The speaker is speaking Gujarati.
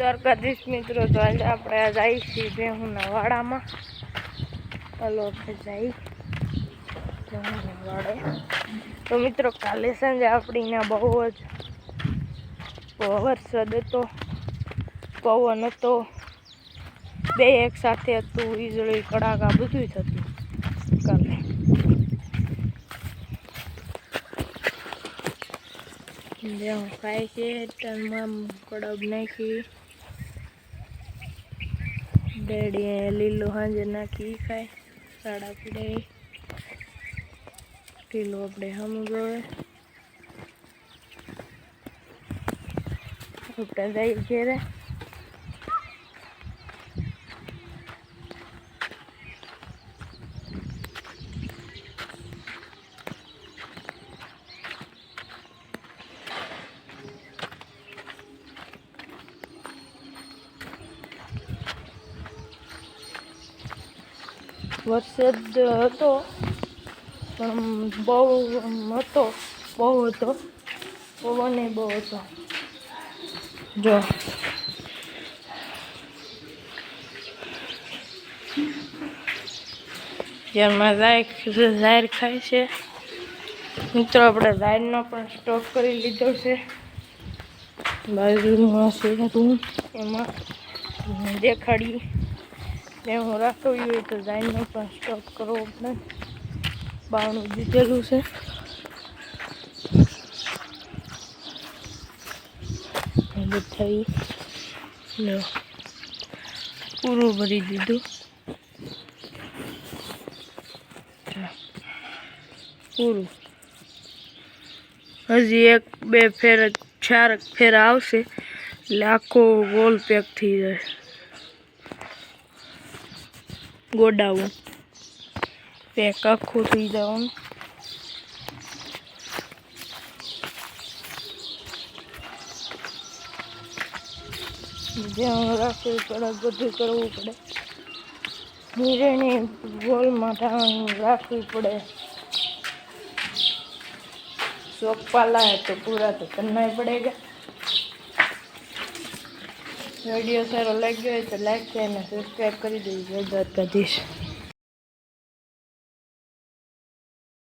દ્વારકાધીશ મિત્રો, તો આજે આપણે આ જઈએ છીએ હું વાડામાં હલો, આપણે જઈ વાડે તો મિત્રો, કાલે સાંજે આપણી બહુ જ વરસાદ હતો, પવન હતો, બે એક સાથે હતું, વીજળી, કડાકા બધું થતું કાલે. જ્યાં ખાય છે ટનમાં કડબ નાખી. ડેડી લીલું હાંજે નાખી ખાય. સાડા પીડે. લીલું આપણે હમું જોવે. આપણે જઈએ ઘેરે. વરસાદ હતો, પણ બહુ હતો બહુ હતો, પવને બહુ હતો. જો. જેમાં ઝાયર ઝાયર ખાય છે. મિત્રો, આપણે ઝાયરનો પણ સ્ટોક કરી લીધો છે. બાજુમાં છે એમાં દેખાડી. ને હું રાખવી હોય તો ઝાયરનો પણ સ્ટોક કરવો પડે. બાવણું દીધેલું છે. થઈ લો. પૂરું ભરી દીધું. પૂરું. હજી એક, બે ફેર, ચાર ફેર આવશે. એટલે આખો ગોલ પેક થઈ જાય. ગોડાઉન. પેક આખું થઈ જવાનું ધ્યાન રાખવું પડે, બધું કરવું પડે. હિરેની ગોલમાં ટાણું રાખવી પડે. ચોક પાલા તો પૂરા તો કરનાય પડે પડેગા વીડિયો સારો લાગ્યો હોય તો લાઈક છે અને સબસ્ક્રાઈબ કરી દેજો. જય દ્વારકાધીશ.